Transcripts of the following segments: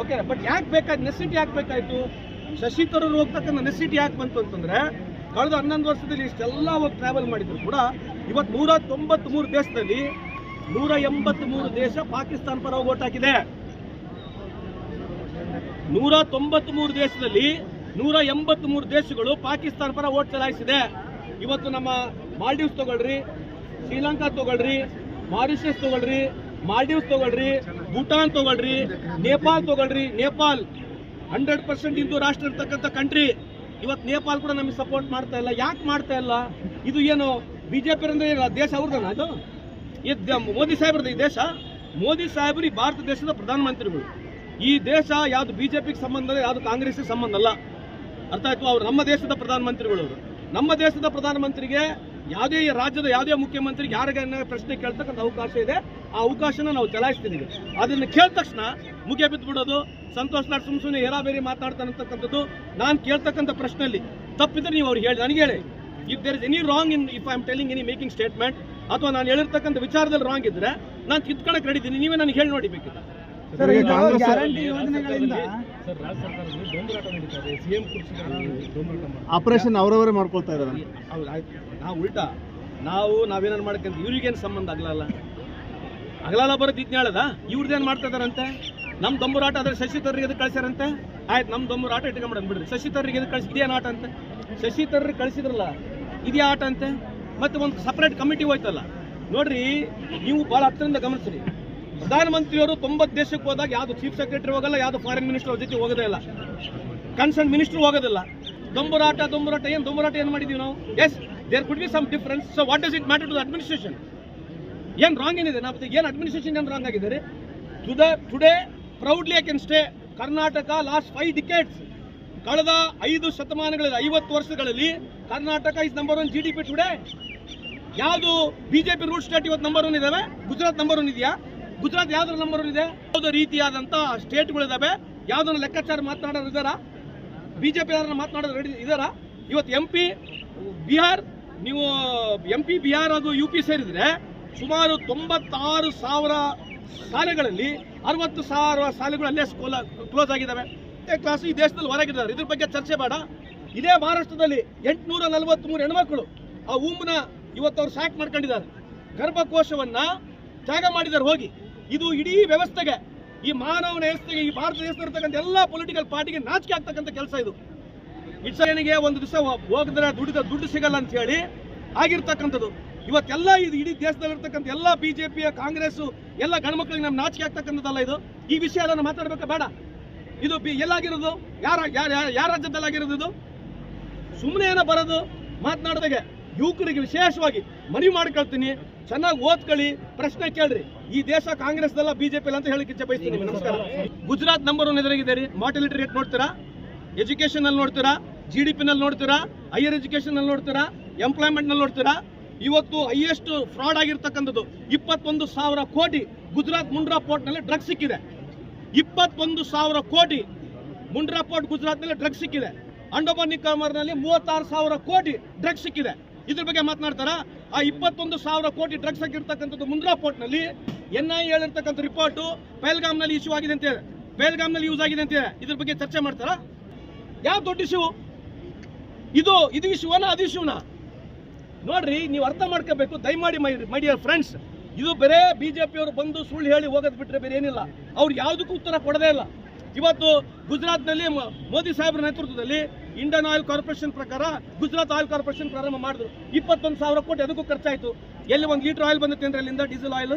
Okay but ಯಾಕೆ ಬೇಕಾಯ್ತು necessity ಯಾಕೆ ಬೇಕಾಯ್ತು? ಶಶಿ ತರೂರ್ ಹೋಗ್ತಕ್ಕಂಥ ನೆಸಿಟಿ ಯಾಕೆ ಬಂತು ಅಂತಂದ್ರೆ, ಕಳೆದ ಹನ್ನೊಂದು ವರ್ಷದಲ್ಲಿ ಇಷ್ಟೆಲ್ಲ ಹೋಗಿ ಟ್ರಾವೆಲ್ ಮಾಡಿದ್ರು ಕೂಡ ಇವತ್ತು ನೂರ ತೊಂಬತ್ಮೂರು ದೇಶದಲ್ಲಿ ನೂರ ಎಂಬತ್ಮೂರು ದೇಶ ಪಾಕಿಸ್ತಾನ ಪರ ಓಟ್ ಹಾಕಿದೆ. ನೂರ ತೊಂಬತ್ಮೂರು ದೇಶದಲ್ಲಿ ನೂರ ಎಂಬತ್ಮೂರು ದೇಶಗಳು ಪಾಕಿಸ್ತಾನ ಪರ ಓಟ್ ಚಲಾಯಿಸಿದೆ. ಇವತ್ತು ನಮ್ಮ ಮಾಲ್ಡೀವ್ಸ್ ತಗೊಳ್ರಿ, ಶ್ರೀಲಂಕಾ ತಗೊಳ್ರಿ, ಮಾರಿಷಸ್ ತಗೊಳ್ರಿ ಮಾಲ್ಡೀವ್ಸ್ ತಗೊಳ್ರಿ, ಭೂಟಾನ್ ತಗೊಳ್ರಿ ನೇಪಾಲ್ ತಗೊಳ್ರಿ ನೇಪಾಲ್ ಹಂಡ್ರೆಡ್ ಪರ್ಸೆಂಟ್ ಹಿಂದೂ ರಾಷ್ಟ್ರ ಇರ್ತಕ್ಕಂಥ ಕಂಟ್ರಿ ಇವತ್ತು ನೇಪಾಲ್ ಕೂಡ ನಮಗೆ ಸಪೋರ್ಟ್ ಮಾಡ್ತಾ ಇಲ್ಲ. ಯಾಕೆ ಮಾಡ್ತಾ ಇಲ್ಲ? ಇದು ಏನು ಬಿಜೆಪಿ ಅಂದ್ರೆ ದೇಶ ಅವ್ರದನ ಅದು? ಮೋದಿ ಸಾಹೇಬ್ರದ್ದು ಈ ದೇಶ? ಮೋದಿ ಸಾಹೇಬರು ಭಾರತ ದೇಶದ ಪ್ರಧಾನಮಂತ್ರಿಗಳು. ಈ ದೇಶ ಯಾವುದು ಬಿಜೆಪಿಗೆ ಸಂಬಂಧ ಇಲ್ಲ, ಯಾವುದು ಕಾಂಗ್ರೆಸ್ಗೆ ಸಂಬಂಧ ಅಲ್ಲ ಅರ್ಥ ಆಯ್ತು? ಅವ್ರು ನಮ್ಮ ದೇಶದ ಪ್ರಧಾನಮಂತ್ರಿಗಳು ಅವರು ನಮ್ಮ ದೇಶದ ಪ್ರಧಾನಮಂತ್ರಿಗೆ ಯಾವುದೇ ರಾಜ್ಯದ ಯಾವುದೇ ಮುಖ್ಯಮಂತ್ರಿಗೆ ಯಾರಿಗೆ ಪ್ರಶ್ನೆ ಕೇಳ್ತಕ್ಕಂಥ ಅವಕಾಶ ಇದೆ, ಆ ಅವಕಾಶನ ನಾವು ಚಲಾಯಿಸ್ತಿದ್ದೀವಿ ಅದನ್ನು ಕೇಳಿದ ತಕ್ಷಣ ಮುಗಿಯ ಬಿದ್ದು ಬಿಡೋದು, ಸಂತೋಷ್ ನಾಡ್ ಸುಮ್ ಸುಮ್ಮನೆ ಹೇರಾಬೇರಿ ಮಾತಾಡ್ತಾನಂತಕ್ಕಂಥದ್ದು ನಾನು ಕೇಳ್ತಕ್ಕಂಥ ಪ್ರಶ್ನೆಯಲ್ಲಿ ತಪ್ಪಿದ್ರೆ ನೀವು ಅವ್ರು ಹೇಳಿ. ನನಗೆ ಹೇಳಿ if there is any wrong in if I am telling any making statement ಅಥವಾ ನಾನು ಹೇಳಿರ್ತಕ್ಕಂಥ ವಿಚಾರದಲ್ಲಿ ರಾಂಗ್ ಇದ್ರೆ, ನಾನು ಕಿತ್ಕೊಳಕ್ಕೆ ರೆಡಿ ಇದ್ದೀನಿ. ನೀವೇ ನನಗೆ ಹೇಳಿ ನೋಡಿ ಆಪರೇಷನ್ ಅವರವರೇ ಮಾಡ್ಕೊಳ್ತಾ ಇದ್ದಾರೆ. ಹೌದು ಆಯ್ತು. ನಾವು ಉಲ್ಟಾ. ನಾವು ನಾವೇನಾರು ಮಾಡ್ಕಂತ ಇವ್ರಿಗೇನು ಸಂಬಂಧ? ಆಗಲ್ಲ ಅಗಲಲ್ಲ ಬರೋದು ಇದ್ನೇಳದ ಇವ್ರದ್ದೇನು ಮಾಡ್ತಾ ಇದಾರಂತೆ ನಮ್ಮ ದೊಂಬರಾಟ ಆದ್ರೆ ಶಶಿ ತರ್ರಿಗೆ ಎದಕ್ಕೆ ಕಳ್ಸ್ಯಾರಂತೆ? ಆಯ್ತು ನಮ್ಮ ದೊಂಬರಾಟ ಇಟ್ಕೊಂಬಿಡೋಣ ಬಿಡ್ರಿ. ಶಶಿ ತರ್ರಿಗೆ ಎದಕ್ಕೆ ಕಳ್ಸಿ ಇದೇನು ಆಟ ಅಂತೆ. ಶಶಿ ತರ್ರಿಗೆ ಕಳಿಸಿದ್ರಲ್ಲ ಇದೇ ಆಟ ಅಂತೆ. ಮತ್ತೆ ಒಂದು ಸಪ್ರೇಟ್ ಕಮಿಟಿ ಹೋಯ್ತಲ್ಲ. ನೋಡ್ರಿ ನೀವು ಭಾಳ ಹತ್ತಿರದಿಂದ ಗಮನಿಸ್ರಿ. ಪ್ರಧಾನಮಂತ್ರಿಯವರು ತೊಂಬತ್ತು ದೇಶಕ್ಕೆ ಹೋದಾಗ ಯಾವುದು ಚೀಫ್ ಸೆಕ್ರೆಟರಿ ಹೋಗಲ್ಲ, ಯಾವುದು ಫಾರಿನ್ ಮಿನಿಸ್ಟರ್ ಜೊತೆ ಹೋಗೋದೇ ಇಲ್ಲ. ಕನ್ಸರ್ನ್ ಮಿನಿಸ್ಟರ್ ಹೋಗೋದಿಲ್ಲ. ದೊಂಬರಾಟ ದೊಂಬರಾಟ, ಏನು ದೊಂಬರಾಟ ಏನು ಮಾಡಿದೀವಿ ನಾವು? Yes there could be some difference so what does it matter to the administration ಏನು ರಾಂಗ್ ಏನಿದೆ? ನಾವು ಏನು ಅಡ್ಮಿನಿಸ್ಟ್ರೇಷನ್ ಏನು ರಾಂಗ್ ಆಗಿದ್ದಾರೆ? ರೀ to the today proudly I can stay Karnataka last five decades ಕಳೆದ ಐದು ಶತಮಾನಗಳಲ್ಲಿ, ಐವತ್ತು ವರ್ಷಗಳಲ್ಲಿ Karnataka is number one G D P today ಯಾವುದು ಬಿಜೆಪಿ ರೂಟ್ ಸ್ಟೇಟ್ ಇವತ್ತು ನಂಬರ್ ಒನ್ ಇದಾವೆ? ಗುಜರಾತ್ ನಂಬರ್ ಒನ್ ಇದೆಯಾ? ಗುಜರಾತ್ ಯಾವ್ದ್ರ ನಂಬರ್ ಇದೆ? ಯಾವುದೇ ರೀತಿಯಾದಂಥ ಸ್ಟೇಟ್ಗಳಿದ್ದಾವೆ ಯಾವ್ದನ್ನ ಲೆಕ್ಕಾಚಾರ ಮಾತನಾಡೋರು ಇದಾರ ಬಿಜೆಪಿ ಯಾರನ್ನ ಮಾತನಾಡೋದು ರೆಡಿ ಇದಾರ ಇವತ್ತು ಎಂ ಪಿ ಬಿಹಾರ್ ನೀವು ಎಂ ಪಿ ಬಿಹಾರ್ ಅದು ಯು ಪಿ ಸೇರಿದ್ರೆ ಸುಮಾರು ತೊಂಬತ್ತಾರು ಸಾವಿರ ಶಾಲೆಗಳಲ್ಲಿ ಅರವತ್ತು ಸಾವಿರ ಶಾಲೆಗಳು ಅಲ್ಲೇ ಕ್ಲೋಸ್ ಆಗಿದ್ದಾವೆ. ಕ್ಲಾಸ್ ಈ ದೇಶದಲ್ಲಿ ಹೊರಗಿದ್ದಾರೆ. ಇದ್ರ ಬಗ್ಗೆ ಚರ್ಚೆ ಬೇಡ. ಇದೇ ಮಹಾರಾಷ್ಟ್ರದಲ್ಲಿ ಎಂಟುನೂರ ನಲವತ್ತ್ಮೂರು ಹೆಣ್ಮಕ್ಳು ಆ ಊಮನ ಇವತ್ತು ಅವ್ರು ಸ್ಯಾಕ್ ಮಾಡ್ಕೊಂಡಿದ್ದಾರೆ. ಗರ್ಭಕೋಶವನ್ನ ತ್ಯಾಗ ಮಾಡಿದ್ದಾರೆ ಹೋಗಿ. ಇದು ಇಡೀ ವ್ಯವಸ್ಥೆಗೆ, ಈ ಮಾನವನ ವ್ಯವಸ್ಥೆಗೆ ಈ ಭಾರತ ದೇಶದಲ್ಲಿರ್ತಕ್ಕಂಥ ಎಲ್ಲ ಪೊಲಿಟಿಕಲ್ ಪಾರ್ಟಿಗೆ ನಾಚಿಕೆ ಆಗ್ತಕ್ಕಂಥ ಕೆಲಸ ಇದು. ಇಟ್ಸನಿಗೆ ಒಂದು ದಿವಸ ಹೋಗಿದ್ರೆ ದುಡಿದ ದುಡ್ಡು ಸಿಗಲ್ಲ ಅಂತ ಹೇಳಿ ಆಗಿರ್ತಕ್ಕಂಥದ್ದು. ಇವತ್ತೆಲ್ಲ ಇದು ಇಡೀ ದೇಶದಲ್ಲಿರ್ತಕ್ಕಂಥ ಎಲ್ಲ ಬಿಜೆಪಿಯ ಕಾಂಗ್ರೆಸ್, ಎಲ್ಲ ಗಣಮಕ್ಕಳಿಗೆ ನಮ್ಮ ನಾಚಿಕೆ ಆಗ್ತಕ್ಕಂಥದ್ದಲ್ಲ ಇದು. ಈ ವಿಷಯ ಅದನ್ನು ಮಾತಾಡ್ಬೇಕಾ? ಬೇಡ. ಇದು ಬಿ, ಎಲ್ಲಾಗಿರೋದು? ಯಾರ ಯಾರ ಯಾರ ರಾಜ್ಯದಲ್ಲಾಗಿರೋದು ಇದು? ಸುಮ್ಮನೆ ಏನೋ ಬರೋದು ಮಾತನಾಡೋದಾಗೆ. ಯುವಕರಿಗೆ ವಿಶೇಷವಾಗಿ ಮನವಿ ಮಾಡ್ಕೊಳ್ತೀನಿ. ಚೆನ್ನಾಗಿ ಓದ್ಕೊಳ್ಳಿ. ಪ್ರಶ್ನೆ ಕೇಳ್ರಿ. ಈ ದೇಶ ಕಾಂಗ್ರೆಸ್ದಲ್ಲ ಬಿಜೆಪಿ ಅಂತ ಹೇಳಕ್ಕೆ ಇಚ್ಛೆ ಬಯಸ್ತೀನಿ. ನಮಸ್ಕಾರ. ಗುಜರಾತ್ ನಂಬರ್ ಒನ್ ಎದುರಾಗಿದೆ ರೀ ಮಾರ್ಟಿಲಿಟಿ ರೇಟ್ ನೋಡ್ತೀರಾ? ಎಜುಕೇಶನ್ ಅಲ್ಲಿ ನೋಡ್ತೀರಾ? ಜಿ ಡಿ ಪಿನಲ್ಲಿ ನೋಡ್ತೀರಾ? ಹೈಯರ್ ಎಜುಕೇಶನ್ ಅಲ್ಲಿ ನೋಡ್ತೀರಾ? ಎಂಪ್ಲಾಯ್ಮೆಂಟ್ನಲ್ಲಿ ನೋಡ್ತೀರಾ? ಇವತ್ತು ಹೈಯೆಸ್ಟ್ ಫ್ರಾಡ್ ಆಗಿರ್ತಕ್ಕಂಥದ್ದು ಇಪ್ಪತ್ತೊಂದು ಸಾವಿರ ಕೋಟಿ ಗುಜರಾತ್ ಮುಂಡ್ರಾ ಪೋರ್ಟ್ನಲ್ಲಿ ಡ್ರಗ್ಸ್ ಸಿಕ್ಕಿದೆ. ಇಪ್ಪತ್ತೊಂದು ಸಾವಿರ ಕೋಟಿ ಮುಂಡ್ರಾ ಪೋರ್ಟ್ ಗುಜರಾತ್ನಲ್ಲಿ ಡ್ರಗ್ಸ್ ಸಿಕ್ಕಿದೆ ಅಂಡೋಮಾನ್ ನಿಕೋಬಾರ್ನಲ್ಲಿ ಮೂವತ್ತಾರು ಸಾವಿರ ಕೋಟಿ ಡ್ರಗ್ಸ್ ಸಿಕ್ಕಿದೆ. ಇದ್ರ ಬಗ್ಗೆ ಮಾತನಾಡ್ತಾರ? ಆ ಇಪ್ಪತ್ತೊಂದು ಸಾವಿರ ಕೋಟಿ ಡ್ರಗ್ಸ್ ಆಗಿರ್ತಕ್ಕಂಥದ್ದು ಮುಂದ್ರಾ ಪೋರ್ಟ್ನಲ್ಲಿ ಎನ್ ಐ ಹೇಳಿರ್ತಕ್ಕಂಥ ರಿಪೋರ್ಟು ಪೆಲ್ಗಾಮ್ನಲ್ಲಿ ಇಶ್ಯೂ ಆಗಿದೆ ಅಂತ ಹೇಳಿ. ಪೆಲ್ಗಾಮ್ನಲ್ಲಿ ಯೂಸ್ ಆಗಿದೆ ಅಂತ ಇದ್ರ ಬಗ್ಗೆ ಚರ್ಚೆ ಮಾಡ್ತಾರ? ಯಾವ ದೊಡ್ಡ ಇಶ್ಯೂ ಇದು ಇದು ಇಶ್ಯೂನ ಅದು ಇಶ್ಯೂನ ನೋಡ್ರಿ, ನೀವು ಅರ್ಥ ಮಾಡ್ಕೋಬೇಕು. ದಯಮಾಡಿ ಮೈ ಮೈ ಡಿಯರ್ ಫ್ರೆಂಡ್ಸ್, ಇದು ಬೇರೆ ಪಿಯವರು ಬಂದು ಸುಳ್ಳು ಹೇಳಿ ಹೋಗೋದು ಬಿಟ್ಟರೆ ಬೇರೆ ಏನಿಲ್ಲ. ಅವ್ರು ಯಾವುದಕ್ಕೂ ಉತ್ತರ ಕೊಡದೇ ಇಲ್ಲ. ಇವತ್ತು ಗುಜರಾತ್ನಲ್ಲಿ ಮೋದಿ ಸಾಹೇಬ್ರ ನೇತೃತ್ವದಲ್ಲಿ ಇಂಡಿಯನ್ ಆಯಿಲ್ ಕಾರ್ಪೊರೇಷನ್ ಪ್ರಕಾರ ಗುಜರಾತ್ ಆಯಿಲ್ ಕಾರ್ಪೊರೇಷನ್ ಪ್ರಾರಂಭ ಮಾಡಿದ್ರು. ಇಪ್ಪತ್ತೊಂದು ಸಾವಿರ ಕೋಟಿ ಅದಕ್ಕೂ ಖರ್ಚಾಯಿತು. ಎಲ್ಲಿ ಒಂದು ಲೀಟರ್ ಆಯಿಲ್ ಬಂದಿತ್ತು ಅಂದ್ರೆ ಅಲ್ಲಿಂದ ಡೀಸೆಲ್ ಆಯಿಲ್?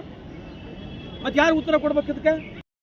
ಮತ್ತೆ ಯಾರು ಉತ್ತರ ಕೊಡ್ಬೇಕು ಇದಕ್ಕೆ?